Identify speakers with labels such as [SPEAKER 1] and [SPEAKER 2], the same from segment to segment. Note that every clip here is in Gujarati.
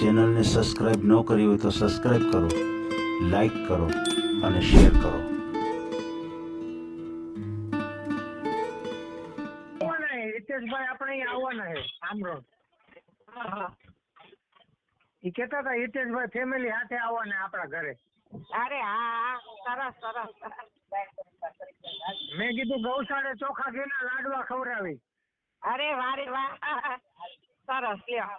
[SPEAKER 1] ચેનલને સબસ્ક્રાઈબ ન કરી હોય તો સબસ્ક્રાઈબ કરો લાઈક કરો અને શેર કરો.
[SPEAKER 2] આવવાના હિતેશભાઈ આપણે આવવાના છે આમરોડ એ કેતા હતા હિતેશભાઈ ફેમિલી સાથે આવવાના આપણા ઘરે.
[SPEAKER 3] અરે હા હા સરસ સરસ.
[SPEAKER 2] મેં કીધું ગૌશાળે ચોખા ઘીના લાડવા ખવડાવી.
[SPEAKER 3] અરે વારે વાહ સરસ લ્યો.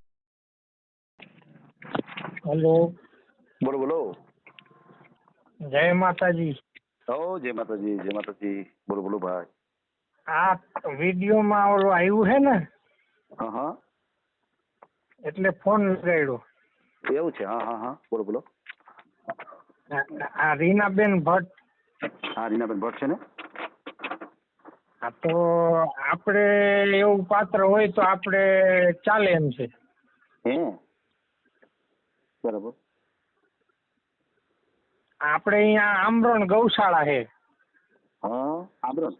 [SPEAKER 2] હલો.
[SPEAKER 4] બોલો બોલો.
[SPEAKER 2] જય માતાજી.
[SPEAKER 4] ઓ જય માતાજી જય માતાજી. બોલો બોલો ભાઈ.
[SPEAKER 2] આ વિડીયોમાં ઓલો આવ્યું છે ને?
[SPEAKER 4] હા હા.
[SPEAKER 2] એટલે ફોન લગાડ્યો.
[SPEAKER 4] એવું છે હા હા હા. બોલો બોલો.
[SPEAKER 2] આ- રીનાબેન ભટ્ટ.
[SPEAKER 4] હા રીનાબેન ભટ્ટ છે ને?
[SPEAKER 2] આ તો આપણે એવું પાત્ર હોય તો આપણે ચાલે એમ છે.
[SPEAKER 4] હે? બરાબર.
[SPEAKER 2] આપણે અહીંયા આમરણ ગૌશાળા છે.
[SPEAKER 4] હા આમરણ.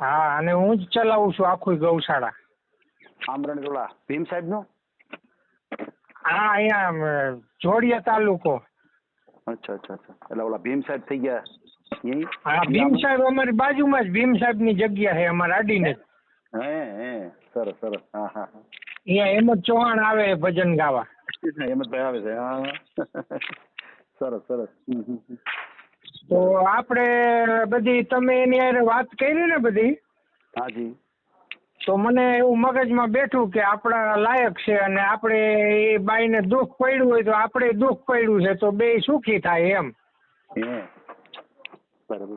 [SPEAKER 2] હા અને હું જ ચલાવું છું આખું ગૌશાળા.
[SPEAKER 4] આમરણ ગોળા ભીમ સાહેબ નો
[SPEAKER 2] હા અહીંયા જોડિયા તાલુકો.
[SPEAKER 4] અચ્છા અચ્છા અચ્છા. એટલે ઓલા ભીમ સાહેબ થઈ ગયા
[SPEAKER 2] હા ભીમ સાહેબ અમારી બાજુમાં જ ભીમ સાહેબની જગ્યા છે અમારા અડીને જ.
[SPEAKER 4] હે હે સરસ સરસ. હા હા.
[SPEAKER 2] અહીંયા હેમંત ચૌહાણ આવે ભજન ગાવા.
[SPEAKER 4] હેમંતભાઈ આવે છે. હા. સરસ સરસ.
[SPEAKER 2] તો આપણે બધી તમે એની હારે વાત કરી ને બધી?
[SPEAKER 4] હાજી
[SPEAKER 2] તો મને એવું મગજમાં બેઠું કે આપણા લાયક છે અને આપણે એ બાઈને દુઃખ પડ્યું હોય તો આપણે દુઃખ પડ્યું છે તો બે સુખી થાય એમ.
[SPEAKER 4] બરાબર.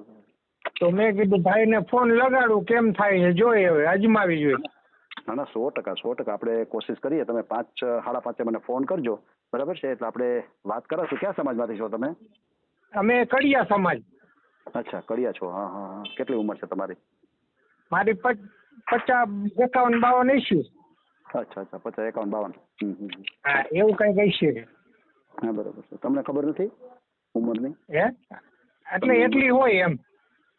[SPEAKER 2] તો મેં કીધું ભાઈને ફોન લગાડું કેમ થાય છે? જોઈએ હવે અજમાવી જોઈએ.
[SPEAKER 4] ના ના સો ટકા સો ટકા. આપણે કોશિશ કરીએ તમે પાંચ સાડા પાંચે મને ફોન કરજો. બરાબર છે? એટલે આપણે વાત કરાશું ક્યાં સમાજમાંથી છો તમે?
[SPEAKER 2] અમે કડિયા સમાજ.
[SPEAKER 4] અચ્છા કડિયા છો. હા હા હા. કેટલી ઉંમર છે તમારી?
[SPEAKER 2] મારી પચાસ એકાવન બાવન ઇસ્યુ
[SPEAKER 4] અચ્છા અચ્છા પચાસ એકાવન બાવન. હમ, હમ, હમ.
[SPEAKER 2] હા એવું કઈ કઈ
[SPEAKER 4] હા બરાબર છે. તમને ખબર નથી ઉંમરની?
[SPEAKER 2] હે? એટલે એટલી હોય એમ.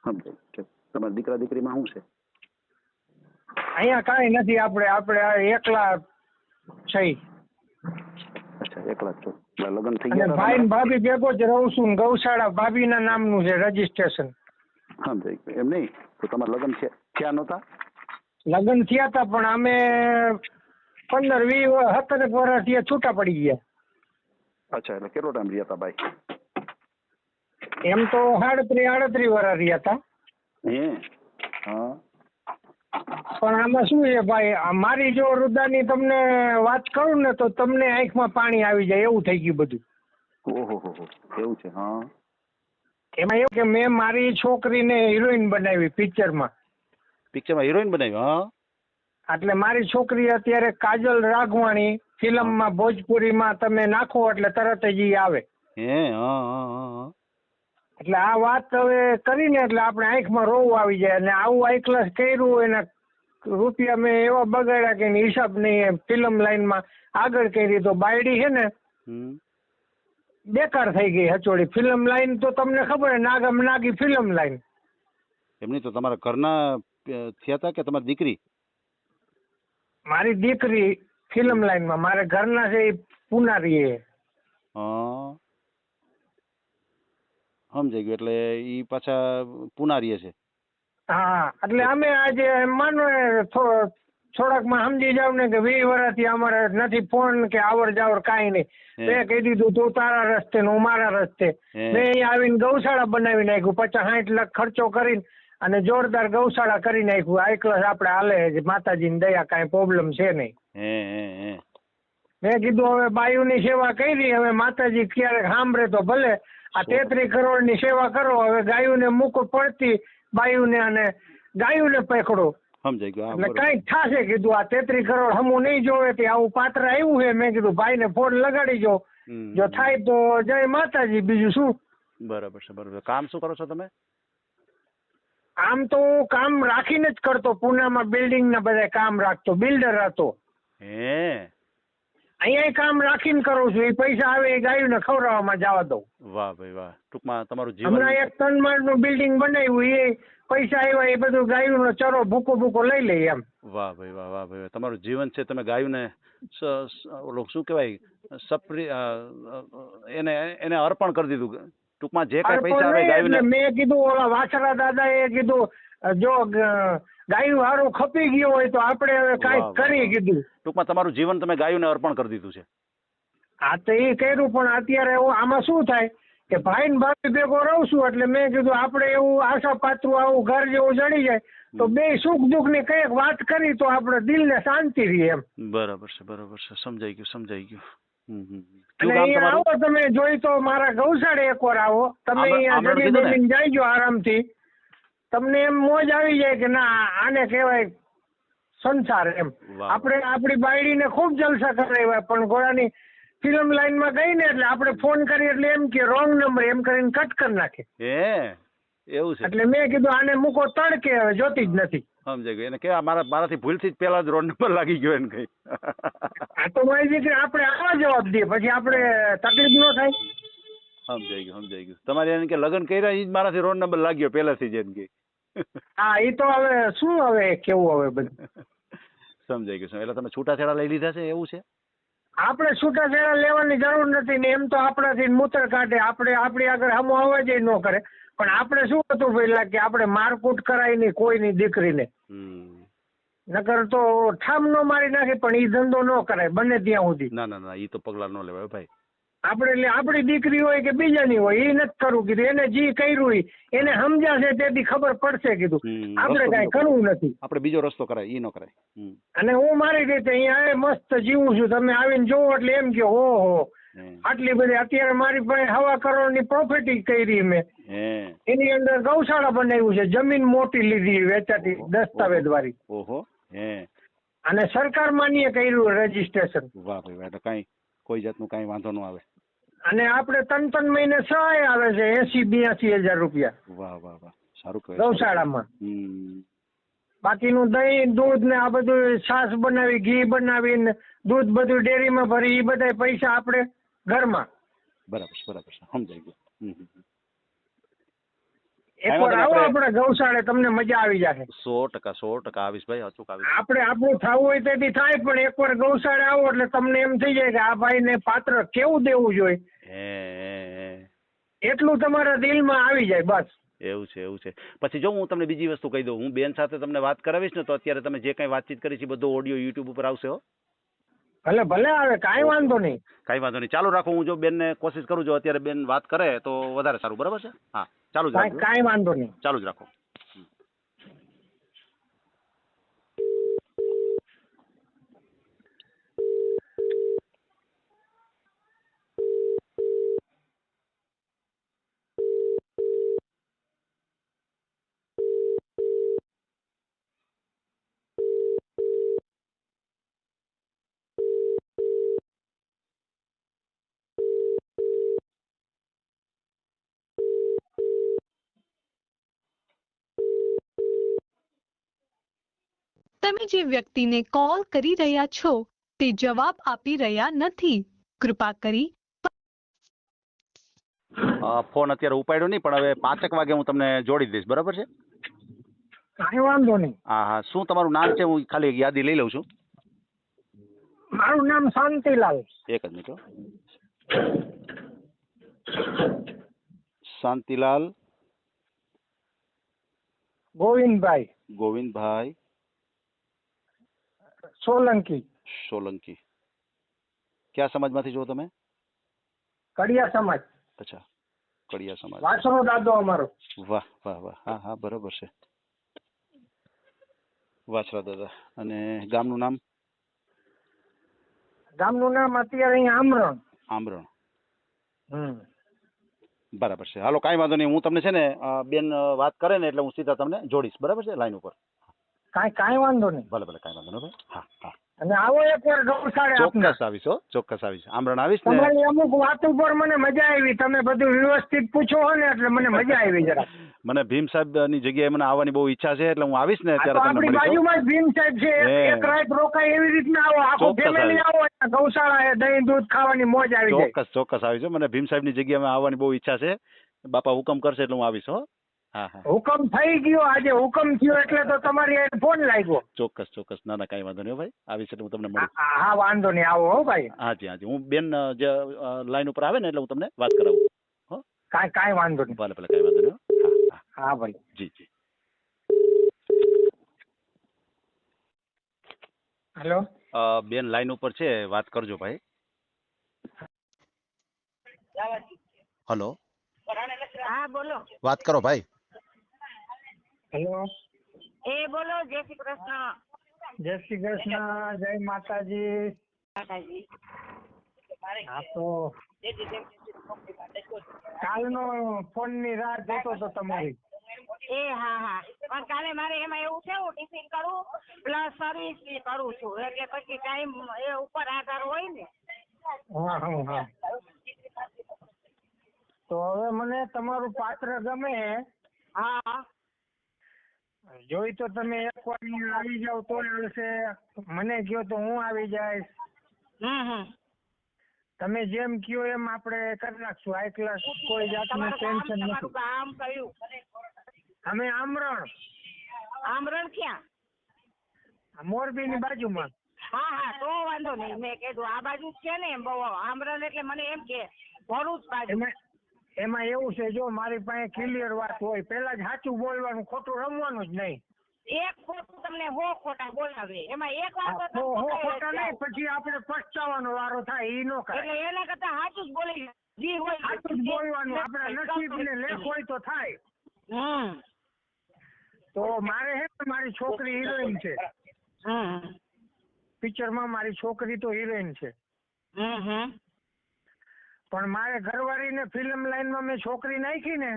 [SPEAKER 4] સમજાય છે તમારા દીકરા દીકરીમાં શું છે?
[SPEAKER 2] અહીંયા કાંઈ નથી આપણે આપણે એકલા છે.
[SPEAKER 4] અચ્છા એકલા છો. લગ્ન થઈ ગયા
[SPEAKER 2] ભાઈ ને ભાભી ભેગો જ રહું છું ને ગૌશાળા ભાભીના નામનું છે રજીસ્ટ્રેશન
[SPEAKER 4] સમજાય એમ નહીં? તો તમારા લગ્ન થયા નહોતા?
[SPEAKER 2] લગ્ન થયા હતા પણ અમે પંદર વીસ સત્તર વર્ષ થયા છૂટા પડી ગયા.
[SPEAKER 4] અચ્છા એટલે કેટલો ટાઈમ રહ્યા હતા ભાઈ?
[SPEAKER 2] એમ તો સાડત્રીસ આડત્રીસ વર્ષ રહ્યા હતા.
[SPEAKER 4] હે? હા.
[SPEAKER 2] પણ આમાં શું છે ભાઈ મારી જો રુદાની તમને વાત કરું ને તો તમને આંખમાં પાણી આવી જાય એવું થઈ ગયું બધું.
[SPEAKER 4] ઓહો એવું છે હા.
[SPEAKER 2] એમાં એવું કે મેં મારી છોકરીને હિરોઈન બનાવી પિક્ચરમાં.
[SPEAKER 4] પિક્ચરમાં હિરોઈન બનાવી હા?
[SPEAKER 2] એટલે મારી છોકરી અત્યારે કાજલ રાઘવાણી ફિલ્મમાં ભોજપુરીમાં તમે નાખો એટલે તરત જ ઈ આવે.
[SPEAKER 4] હા હા હા.
[SPEAKER 2] એટલે આ વાત હવે કરીને એટલે આપણે આંખમાં રોવું આવી જાય અને આવું આઈકલસ કર્યું એના રૂપિયા મેં એવા બગાડ્યા કે હિસાબ નહીં એમ. ફિલ્મ લાઈનમાં આગળ કરી તો બાયડી છે ને બેકાર થઈ ગઈ હચોડી. ફિલ્મ લાઈન તો તમને ખબર નાગમ નાગી ફિલ્મ લાઈન.
[SPEAKER 4] એમની તો તમારા ઘરના થયા હતા કે તમારી દીકરી?
[SPEAKER 2] મારી દીકરી ફિલ્મ લાઈનમાં. મારે ઘરના છે એ પુનારી
[SPEAKER 4] હા સમજાઈ ગયું એટલે ઈ પાછા પુનારીએ છે.
[SPEAKER 2] હા એટલે અમે આજે માનો થોડાકમાં સમજી જાવ ને કે વીસ વર્ષથી અમારે નથી ફોન કે આવર જાવર કાંઈ નહીં. મેં કહી દીધું તું તારા રસ્તે ને હું મારા રસ્તે. મેં અહીં આવીને ગૌશાળા બનાવી નાખ્યું પચાસ સાઠ લાખ ખર્ચો કરીને અને જોરદાર ગૌશાળા કરી નાખ્યું. આ ક્લાસ આપણે હાલે માતાજીની દયા કાંઈ પ્રોબ્લેમ છે નહીં. મેં કીધું હવે બાયુની સેવા કરી હવે માતાજી ક્યારેક સાંભળે તો ભલે. આ તેત્રીસ કરોડની સેવા કરો હવે ગાયુને મૂકો પડતી બાયુને અને ગાયુને પકડો.
[SPEAKER 4] સમજાઈ ગયું
[SPEAKER 2] એટલે કંઈક થશે કીધું આ તેત્રીસ કરોડ હમું નહીં જોવે તે આવું પાત્ર આવ્યું છે મેં કીધું ભાઈને ફોન લગાડી જો. જો થાય તો જય માતાજી બીજું શું?
[SPEAKER 4] બરાબર છે બરાબર. કામ શું કરો છો તમે?
[SPEAKER 2] આમ તો હું કામ રાખીને જ કરતો પુનામાં બિલ્ડિંગ ના બધા કામ રાખતો બિલ્ડર હતો.
[SPEAKER 4] હે?
[SPEAKER 2] અહીંયા કામ રાખીને કરું છું. એ પૈસા આવે એ ગાયોને ખવડાવવામાં જવા દઉં.
[SPEAKER 4] વાહ ભાઈ વાહ. ટૂંકમાં તમારું જીવન
[SPEAKER 2] હમણાં એક ત્રણ માળનું બિલ્ડિંગ બનાવ્યું એ પૈસા આવ્યા એ બધું ગાયોનો ચરો ભૂકો ભૂકો લઈ લઈએ એમ.
[SPEAKER 4] વાહ ભાઈ વાહ વાહ ભાઈ તમારું જીવન છે તમે સ- ઓલું શું કહેવાય? સપ્રી એને એને અર્પણ કરી દીધું. ટૂંકમાં જે કઈ પૈસા આવે ગાયું
[SPEAKER 2] મેં કીધું ઓલા વાછરા દાદા એ કીધું જો ગાયું હારું ખપી ગયું હોય તો આપણે હવે કાંઈક
[SPEAKER 4] વાહ,
[SPEAKER 2] કીધું.
[SPEAKER 4] ટૂંકમાં તમારું જીવન તમે ગાયુંને અર્પણ કરી દીધું છે.
[SPEAKER 2] આ તો એ કર્યું પણ અત્યારે એવું આમાં શું થાય કે ભાઈ ને ભાભી ભેગો રહું છું એટલે મેં કીધું આપણે એવું આશા પાત્રું આવું ઘર જેવું જડી જાય તો બે સુખ દુઃખની કંઈક વાત કરી તો આપણે દિલને શાંતિ રહી એમ.
[SPEAKER 4] બરાબર છે બરાબર છે. સમજાઈ ગયું સમજાઈ ગયું.
[SPEAKER 2] આવો તમે જોઈ તો મારા ગૌશાળે એકવાર આવો. તમે અહીંયા જમી
[SPEAKER 4] કીધું
[SPEAKER 2] જાયજો આરામથી. તમને એમ મોજ આવી જાય કે ના આને કહેવાય સંસાર એમ. આપણે આપણી બાયડીને ખૂબ જલસા કરાવ્યા પણ ઘોડાની ફિલ્મ લાઈનમાં ગઈ ને એટલે આપણે ફોન કરીએ એટલે એમ કે રોંગ નંબર એમ કરીને કટ કરી નાખે.
[SPEAKER 4] હે એવું છે.
[SPEAKER 2] એટલે મેં કીધું આને મૂકો તડકે હવે જોતી જ નથી.
[SPEAKER 4] સમજાઈ ગયું. એને કે મારા મારાથી ભૂલથી જ પેલા જ રોડ નંબર લાગી ગયો એને કઈ.
[SPEAKER 2] આ તો મારી દીકરી આપણે આવા જવાબ દઈએ પછી આપણે તકલીફ ન થાય.
[SPEAKER 4] સમજાઈ ગયું સમજાઈ ગયું. તમારે એને કે લગ્ન કર્યા એ જ મારાથી રોડ નંબર લાગ્યો પહેલાથી જ એને કે.
[SPEAKER 2] હા એ તો હવે શું હવે કેવું હવે બધું?
[SPEAKER 4] સમજાઈ ગયું એટલે તમે છૂટાછેડા લઈ લીધા છે એવું છે?
[SPEAKER 2] આપણે છૂટાછેડા લેવાની જરૂર નથી ને એમ તો આપણાથી મૂત્ર કાઢે. આપણે આપણી આગળ હમો અવાજ ન કરે. પણ આપણે શું હતું પેલા કે આપણે મારકૂટ કરાય નહીં કોઈની દીકરીને. નકર તો ઠામ નો મારી નાખે પણ એ ધંધો ન કરાય બને ત્યાં સુધી.
[SPEAKER 4] ના ના ના એ તો પગલા ન લેવાય ભાઈ.
[SPEAKER 2] આપણે એટલે આપણી દીકરી હોય કે બીજાની હોય એ નથી કરવું કીધું. એને જે કર્યું એને સમજાશે તેથી ખબર પડશે કીધું. આપણે કઈ કરવું નથી.
[SPEAKER 4] આપણે બીજો રસ્તો કરાય એ ન કરાય.
[SPEAKER 2] અને હું મારી રીતે અહીંયા મસ્ત જીવું છું. તમે આવીને જોવો એટલે એમ કે હો
[SPEAKER 4] હો.
[SPEAKER 2] આટલી બધી અત્યારે મારી પાસે હવા કરોડની પ્રોફિટી કરી મેં. એની અંદર ગૌશાળા બનાવ્યું છે. જમીન મોટી લીધી વેચાતી દસ્તાવેજ વાળી
[SPEAKER 4] ઓહો
[SPEAKER 2] અને સરકાર માન્ય કર્યું રજીસ્ટ્રેશન
[SPEAKER 4] વાહ ભાઈ કાંઈ કોઈ જાતનું કઈ વાંધો ન આવે.
[SPEAKER 2] અને આપણે ત્રણ ત્રણ મહિને સહાય આવે છે એસી બ્યાસી હજાર રૂપિયા.
[SPEAKER 4] વાહ વાહ વાહ. સારું કહેવાય.
[SPEAKER 2] ગૌશાળામાં. બાકીનું દહીં દૂધ ને આ બધું છાશ બનાવી ઘી બનાવી ને દૂધ બધું ડેરીમાં ભરી એ બધા પૈસા આપણે ઘરમાં.
[SPEAKER 4] બરાબર બરાબર સમજાઈ ગયું.
[SPEAKER 2] એકવાર આવો આપણે ગૌશાળે તમને મજા આવી જશે.
[SPEAKER 4] સો ટકા સો ટકા આવીશ ભાઈ અચૂક આવીશ.
[SPEAKER 2] આપણે આપણું થવું હોય તેથી થાય પણ એકવાર ગૌશાળે આવો એટલે તમને એમ થઈ જાય કે આ ભાઈને પાત્ર કેવું દેવું જોઈએ. એટલું તમારા દિલમાં આવી જાય બસ.
[SPEAKER 4] એવું છે એવું છે. પછી જો હું તમને બીજી વસ્તુ કહી દઉં હું બેન સાથે તમને વાત કરાવીશ ને તો અત્યારે તમે જે કઈ વાતચીત કરી છે બધો ઓડિયો યુટ્યુબ ઉપર આવશે હો.
[SPEAKER 2] ભલે ભલે આવે કાંઈ વાંધો નહીં.
[SPEAKER 4] કાંઈ વાંધો નહીં. ચાલુ રાખો હું જો બેનને કોશિશ કરું જો અત્યારે બેન વાત કરે તો વધારે સારું. બરાબર છે? હા ચાલુ જ રાખો
[SPEAKER 2] કાંઈ વાંધો નહીં.
[SPEAKER 4] ચાલુ જ રાખો.
[SPEAKER 5] તમે જે વ્યક્તિને કોલ કરી રહ્યા છો તે જવાબ આપી રહ્યા નથી. કૃપા કરી.
[SPEAKER 4] ફોન અત્યારે ઉપાડ્યો નહીં પણ હવે પાંચેક વાગે હું તમને જોડી દઈશ. બરાબર છે?
[SPEAKER 2] કાંઈ વાંધો નહીં.
[SPEAKER 4] હા હા. શું તમારું નામ છે? હું ખાલી યાદી લઈ લઉં છું.
[SPEAKER 2] મારું નામ શાંતિલાલ.
[SPEAKER 4] એક જ મિનિટ શાંતિલાલ.
[SPEAKER 2] ગોવિંદભાઈ.
[SPEAKER 4] ગોવિંદભાઈ.
[SPEAKER 2] સોલંકી.
[SPEAKER 4] સોલંકી. કયા સમાજમાંથી છો તમે?
[SPEAKER 2] કડિયા સમાજ.
[SPEAKER 4] અચ્છા કડિયા સમાજ.
[SPEAKER 2] વાસણો દાદો અમારો.
[SPEAKER 4] વાહ વાહ વાહ. હા હા બરોબર છે. વાછરા દાદા. અને ગામનું નામ?
[SPEAKER 2] ગામનું નામ અત્યારે અહીંયા આમરણ.
[SPEAKER 4] આમરણ.
[SPEAKER 2] હમ.
[SPEAKER 4] બરાબર છે. હાલો કાંઈ વાંધો નહીં. હું તમને છે ને બેન વાત કરે ને એટલે હું સીધા તમને જોડીશ. બરાબર છે? લાઈન ઉપર.
[SPEAKER 2] કાંઈ કાંઈ વાંધો નહીં.
[SPEAKER 4] ભલે ભલે કાંઈ વાંધો નહીં હા હા
[SPEAKER 2] અને આવો એકવાર ગૌશાળે
[SPEAKER 4] ચોક્કસ આવીશ હો. ચોક્કસ આવીશ. આમરણ આવીશ
[SPEAKER 2] તમારી અમુક વાત ઉપર મને મજા આવી. તમે બધું વ્યવસ્થિત પૂછો હો ને એટલે મને મજા આવી જરા.
[SPEAKER 4] મને ભીમ સાહેબની જગ્યાએ મને આવવાની બહુ ઈચ્છા છે એટલે હું આવીશ ને ત્યારે તમને
[SPEAKER 2] આપણી બાજુમાં ભીમ સાહેબ છે. એક-. રાત રોકાય એવી રીતના આવો. આખો ફેમિલી આવો ગૌશાળા એ દહીં દૂધ ખાવાની મોજ આવી જાય.
[SPEAKER 4] ચોક્કસ ચોક્કસ આવીશ મને ભીમ સાહેબની જગ્યાએ આવવાની બહુ ઈચ્છા છે. બાપા હુકમ કરશે એટલે હું આવીશ હા.
[SPEAKER 2] હુકમ થઈ ગયો. આજે હુકમ થયો એટલે તો તમારી હારે ફોન લાગ્યો.
[SPEAKER 4] ચોક્કસ ચોક્કસ. ના ના કાંઈ વાંધો નહીં ભાઈ. આવીશ એટલે હું તમને
[SPEAKER 2] હા
[SPEAKER 4] મળું
[SPEAKER 2] હા, હા વાંધો નહીં. આવો હો ભાઈ.
[SPEAKER 4] હાજી હાજી. હું બેન જે લાઈન ઉપર આવે ને એટલે હું તમને વાત કરાવું.
[SPEAKER 2] કાંઈ કાંઈ વાંધો નહીં.
[SPEAKER 4] ભલે ભલે કાંઈ વાંધો નહીં હા. હા હા.
[SPEAKER 2] ભાઈ.
[SPEAKER 4] જી જી.
[SPEAKER 2] હેલો?
[SPEAKER 4] અ, બેન લાઈન ઉપર છે. વાત કરજો ભાઈ. હલો?
[SPEAKER 3] હા બોલો.
[SPEAKER 6] વાત કરો ભાઈ.
[SPEAKER 2] હેલો.
[SPEAKER 3] એ બોલો જય શ્રી કૃષ્ણ.
[SPEAKER 2] જય શ્રી કૃષ્ણ જય માતાજી.
[SPEAKER 3] માતાજી.
[SPEAKER 2] હા તો કાલનો ફોનની રાહ જોતો તો તમારી.
[SPEAKER 3] એ હા હા. પણ કાલે મારે એમાં એવું છે હું ટિફિન કરું પ્લસ સર્વિસ બી કરું છું. એટલે પછી ટાઈમ એ ઉપર આધાર હોય ને.
[SPEAKER 2] હા હા હા. તો હવે મને તમારું પાત્ર ગમે.
[SPEAKER 3] હા.
[SPEAKER 2] જોઈ તો તમે એક વાર આવી જાવ તો આવશે મને કયો તો હું આવી જઈશ. તમે જેમ કયો એમ આપણે કરી નાખશું. હાઈ ક્લાસ કોઈ જાતનું ટેન્શન નથી.
[SPEAKER 3] કામ કયું
[SPEAKER 2] અમે આમરણ?
[SPEAKER 3] આમરણ ક્યાં?
[SPEAKER 2] મોરબીની બાજુમાં.
[SPEAKER 3] હા હા તો વાંધો નહીં. મેં કીધું આ બાજુ છે ને બહુ આમરણ એટલે મને એમ કે ભરૂચ બાજુ.
[SPEAKER 2] એમાં એવું છે જો મારી પાસે ક્લિયર વાત હોય પેલા જ સાચું બોલવાનું ખોટું રમવાનું જ નહીં.
[SPEAKER 3] એક ખોટું તમને હો ખોટા બોલાવે. એમાં એક વાર
[SPEAKER 2] હો
[SPEAKER 3] ખોટા
[SPEAKER 2] નહીં પછી આપણે પસ્તાવાનો વારો થાય ઈ નો
[SPEAKER 3] એટલે એના કરતા સાચું જ બોલી જી હોય.
[SPEAKER 2] સાચું જ બોલવાનું આપણા નસીબ ને લેખ હોય તો થાય.
[SPEAKER 3] હમ.
[SPEAKER 2] તો મારે હે મારી છોકરી હિરોઈન છે.
[SPEAKER 3] હમ.
[SPEAKER 2] પિક્ચરમાં મારી છોકરી તો હિરોઈન છે.
[SPEAKER 3] હમ હમ.
[SPEAKER 2] પણ મારે ઘરવાળીને ફિલ્મ લાઈનમાં મેં છોકરી નાખી ને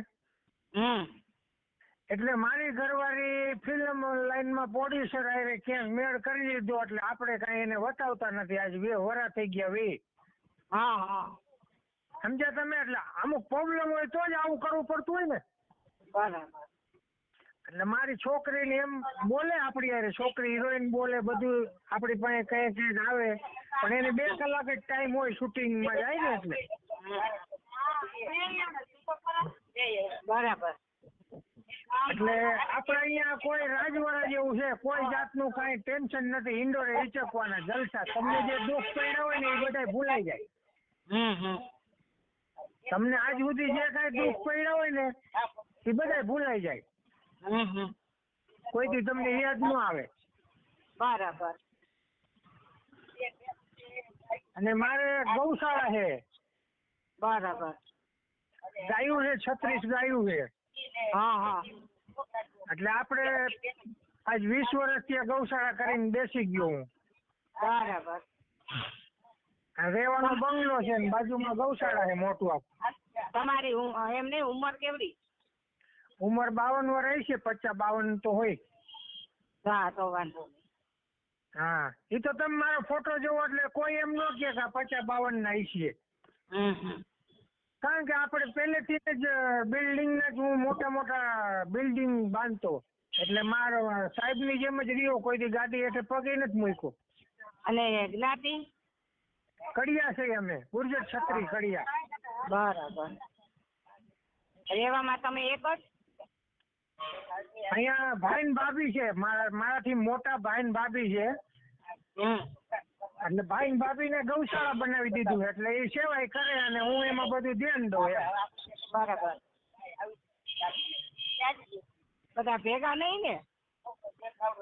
[SPEAKER 2] એટલે મારી ઘરવાળી ફિલ્મ લાઈનમાં પ્રોડ્યુસર આવે ક્યાંક મેળ કરી દીધો એટલે આપણે કાંઈ એને વતાવતા નથી. આજ બે વરા થઈ ગયા વે.
[SPEAKER 3] હા હા.
[SPEAKER 2] સમજ્યા તમે? એટલે અમુક પ્રોબ્લેમ હોય તો જ આવું કરવું પડતું હોય ને.
[SPEAKER 3] બરાબર.
[SPEAKER 2] એટલે મારી છોકરીને એમ બોલે આપણી હારે. છોકરી હિરોઈન બોલે બધું આપણી પાસે કઈ કઈ આવે. પણ એને બે કલાક જ ટાઈમ હોય શૂટિંગમાં જાય ને એટલે.
[SPEAKER 3] બરાબર.
[SPEAKER 2] એટલે આપણે અહીંયા કોઈ રાજવાડા જેવું છે કોઈ જાતનું કાંઈ ટેન્શન નથી. ઇન્ડોરે હિચકવાના જલસા. તમને જે દુઃખ પડ્યા હોય ને એ બધા ભૂલાઈ જાય.
[SPEAKER 3] હમ હમ.
[SPEAKER 2] તમને આજ સુધી જે કાંઈ દુઃખ પડ્યા હોય ને એ બધા ભૂલાઈ જાય.
[SPEAKER 3] હમ હમ.
[SPEAKER 2] કોઈથી તમને યાદ ન આવે.
[SPEAKER 3] બરાબર.
[SPEAKER 2] અને મારે ગૌશાળા છે.
[SPEAKER 3] બરાબર.
[SPEAKER 2] ગાયું છે છત્રીસ ગાયું છે.
[SPEAKER 3] હા હા.
[SPEAKER 2] એટલે આપણે આજ વીસ વર્ષથી ગૌશાળા કરીને બેસી ગયો હું.
[SPEAKER 3] બરાબર.
[SPEAKER 2] રહેવાનો બંગલો છે ને બાજુમાં ગૌશાળા છે મોટું આપ
[SPEAKER 3] તમારી એમ એમની ઉંમર કેવડી?
[SPEAKER 2] ઉંમર બાવન વર્ષ છે પચાસ બાવન તો હોય.
[SPEAKER 3] હા તો વાંધો નહીં.
[SPEAKER 2] હા. એ તો તમે મારો ફોટો જોવો એટલે કોઈ એમ ન કે પચાસ બાવન ના છીએ કારણ કે આપણે પહેલેથી જ બિલ્ડિંગ જ હું મોટા મોટા બિલ્ડિંગ બાંધતો. એટલે મારો સાહેબની જેમ જ રહ્યો. કોઈ દી ગાડી હેઠે પગે નથી મૂક્યો.
[SPEAKER 3] અને જ્ઞાતિ?
[SPEAKER 2] કડિયા છે અમે. ગુર્જર છત્રી કડિયા.
[SPEAKER 3] બરાબર. રહેવામાં તમે એક જ?
[SPEAKER 2] અહીંયા ભાઈ ને ભાભી છે. મારા મારાથી મોટા ભાઈ ને ભાભી છે. એટલે ભાઈ ભાભી ને ગૌશાળા બનાવી દીધું એટલે એ સેવાય કરે અને હું એમાં બધું ધ્યાન દઉં
[SPEAKER 3] બરાબર. બધા ભેગા નહીં ને?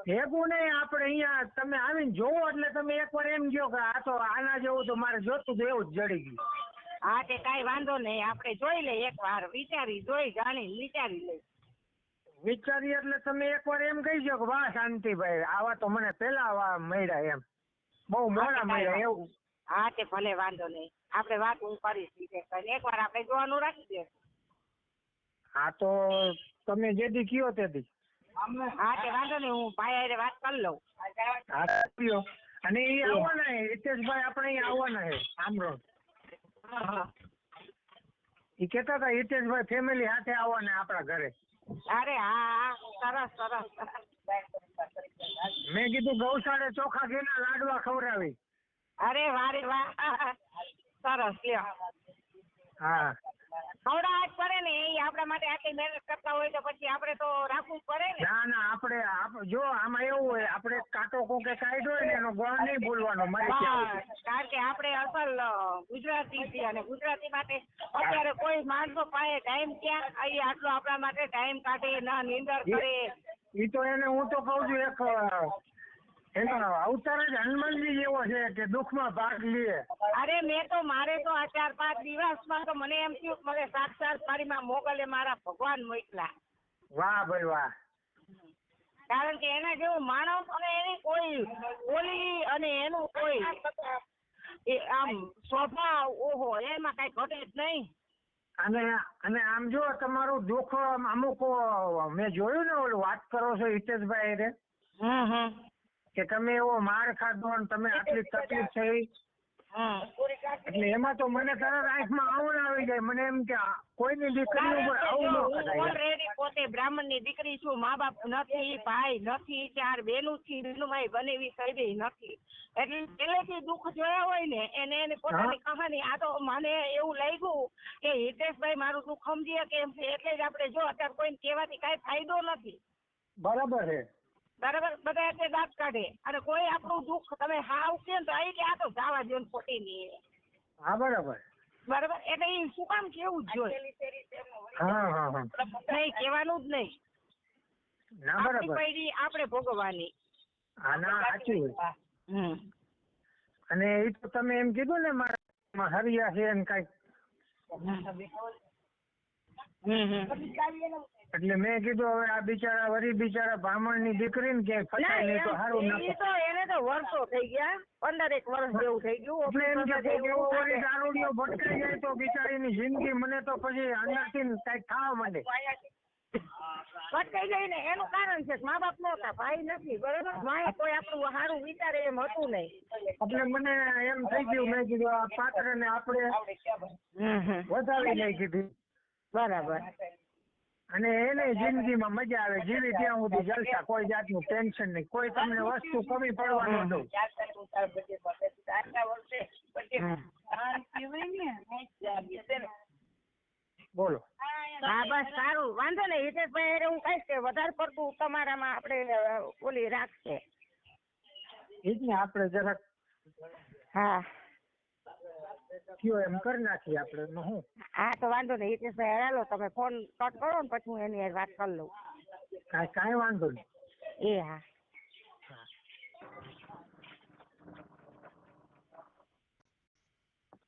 [SPEAKER 2] ભેગું નહીં આપણે અહીંયા તમે આવીને જોવો એટલે તમે એકવાર એમ કહો કે આ તો આના જેવું તો મારે જોતું તો એવું જ જડી ગયું.
[SPEAKER 3] હા તે કાંઈ વાંધો નહીં. આપણે જોઈ લઈએ એક વાર વિચારી જોઈ જાણી વિચારી લઈએ.
[SPEAKER 2] વિચારી એટલે તમે એકવાર એમ કહી દો કે વાહ શાંતિભાઈ આવા તો મને પેલા વા મળ્યા એમ. બહુ મોડા મળ્યા એવું.
[SPEAKER 3] હા તે ભલે વાંધો નહીં. આપણે વાત હું કરીશ એક વાર આપણે જોવાનું રાખી દે.
[SPEAKER 2] હા તો તમે જેથી કયો તેથી
[SPEAKER 3] હા તે વાંધો નહીં હું ભાઈ હારે વાત કરી લઉં.
[SPEAKER 2] હા કયો. અને એ આવવાના હે? હિતેશભાઈ આપણે અહીં આવવાના હે આમરોડ. એ કહેતા હતા હિતેશભાઈ ફેમિલી સાથે આવવાના આપણા ઘરે.
[SPEAKER 3] અરે હા હા સરસ સરસ.
[SPEAKER 2] મેં કીધું ગૌશાળે ચોખા ઘીના લાડવા ખવડાવી.
[SPEAKER 3] અરે વારે વાહ. સરસ લ્યો.
[SPEAKER 2] હા.
[SPEAKER 3] ખવડાવવા જ પડે ને એ આપણા માટે આટલી મહેનત કરતા હોય તો પછી આપણે તો રાખવું પડે ને.
[SPEAKER 2] ના ના આપણે જો આમાં એવું હોય આપણે કાંટો કોકે કાઢ્યો હોય ને એનો ગોળ નહીં ભૂલવાનો મારી
[SPEAKER 3] કારણ કે આપણે અસલ ગુજરાતી છીએ અને ગુજરાતી માટે અત્યારે કોઈ માણસો પાસે ટાઈમ ક્યાં? અહીં આટલો આપણા માટે ટાઈમ કાઢે ના નિંદર કરે.
[SPEAKER 2] એ તો એને હું તો કહું છું એક અવતાર જ હનુમાનજી જેવો છે કે દુઃખમાં ભાગ લે.
[SPEAKER 3] અરે મેં તો મારે તો આ ચાર પાંચ દિવસમાં તો મને એમ થયું મને સાક્ષાત મારી માં મોકલે મારા ભગવાન મોકલા.
[SPEAKER 2] વાહ ભાઈ વાહ.
[SPEAKER 3] કારણ કે એના જેવું માણસ અને એની કોઈ બોલી અને એનું કોઈ એ આમ સ્વભાવ ઓહો એમાં કઈ ઘટે જ નહીં.
[SPEAKER 2] અને અને આમ જો તમારું દુઃખ અમુક મેં જોયું ને ઓલું વાત કરો છો હિતેશભાઈ રે?
[SPEAKER 3] હમ હમ.
[SPEAKER 2] કે તમે એવો માર ખાધો અને તમે આટલી તકલીફ થઈ? એટલે એમાં તો મને તરત આંખમાં આવું આવી જાય. મને એમ કે કોઈની દીકરી ઉપર આવું ન
[SPEAKER 3] ઓલરેડી પોતે બ્રાહ્મણની દીકરી છું. મા બાપ નથી ભાઈ નથી ચાર બેનું થી બેનુંમાં બનેવી થઈ નથી. એટલે પહેલેથી દુઃખ જોયા હોય ને એને એને પોતાની કહાની આ તો મને એવું લાગ્યું કે હિતેશભાઈ મારું દુઃખ સમજી કેમ છે એટલે જ આપણે જો અત્યારે કોઈને કહેવાથી કાંઈ ફાયદો નથી.
[SPEAKER 2] બરાબર છે.
[SPEAKER 3] બરાબર? બધા એટલે દાંત કાઢે. અને કોઈ આપણું દુઃખ તમે હાવ કે તો આવી કે આ તો જવા દો ને ખોટી નહીં
[SPEAKER 2] હા બરાબર.
[SPEAKER 3] બરાબર? એટલે એ શું કામ કેવું જ જોઈએ?
[SPEAKER 2] હા હા હા.
[SPEAKER 3] નહીં કહેવાનું જ નહીં.
[SPEAKER 2] ના બરાબર.
[SPEAKER 3] પૈડી આપણે ભોગવવાની.
[SPEAKER 2] હા ના સાચું
[SPEAKER 3] હમ.
[SPEAKER 2] અને એ તો તમે એમ કીધું ને મારા હરિયા છે ને કંઈક
[SPEAKER 3] હમ. હમ
[SPEAKER 2] એટલે મેં કીધું હવે આ બિચારા વરી બિચારા બ્રાહ્મણની દીકરી ને ક્યાંય ફસાય નહીં તો સારું
[SPEAKER 3] ના,
[SPEAKER 2] ના
[SPEAKER 3] તો એને તો વર્ષો થઈ ગયા પંદર એક વર્ષ જેવું થઈ ગયું
[SPEAKER 2] એટલે એમ કે એવો વળી દારૂડિયો ભટકાઈ જાય તો બિચારીની જિંદગી મને તો પછી અંદરથી કંઈક થવા માંડે.
[SPEAKER 3] ભટકાઈ ગઈ ને એનું કારણ છે કે મા બાપ નહોતા ભાઈ નથી બરોબર? માએ કોઈ આપણું સારું વિચારે એમ હતું નહીં.
[SPEAKER 2] એટલે મને એમ થઈ ગયું મેં કીધું આ પાત્ર ને આપણે વધારી લઈ કીધી
[SPEAKER 3] બરાબર.
[SPEAKER 2] અને એને જિંદગીમાં મજા આવે. જીવી ત્યાં સુધી જલસા કોઈ જાતનું ટેન્શન નહીં. કોઈ તમને વસ્તુ કમી પડવા ન? દઉં બોલો.
[SPEAKER 3] હા બસ સારું. વાંધો નહીં હિતેશભાઈ અરે હું કહીશ કે વધારે પડતું તમારામાં આપણે ઓલી રાખશે.
[SPEAKER 2] એ જ ને આપણે જરાક
[SPEAKER 3] હા.
[SPEAKER 2] કયો એમ કરી નાખીએ આપણે. એમાં હું?
[SPEAKER 3] હા તો વાંધો નહીં. હિતેશભાઈ હાલો. તમે ફોન કટ કરો ને પછી હું એની હારે વાત કરી લઉં.
[SPEAKER 2] કાંઈ કાંઈ વાંધો નહીં.
[SPEAKER 3] એ હા.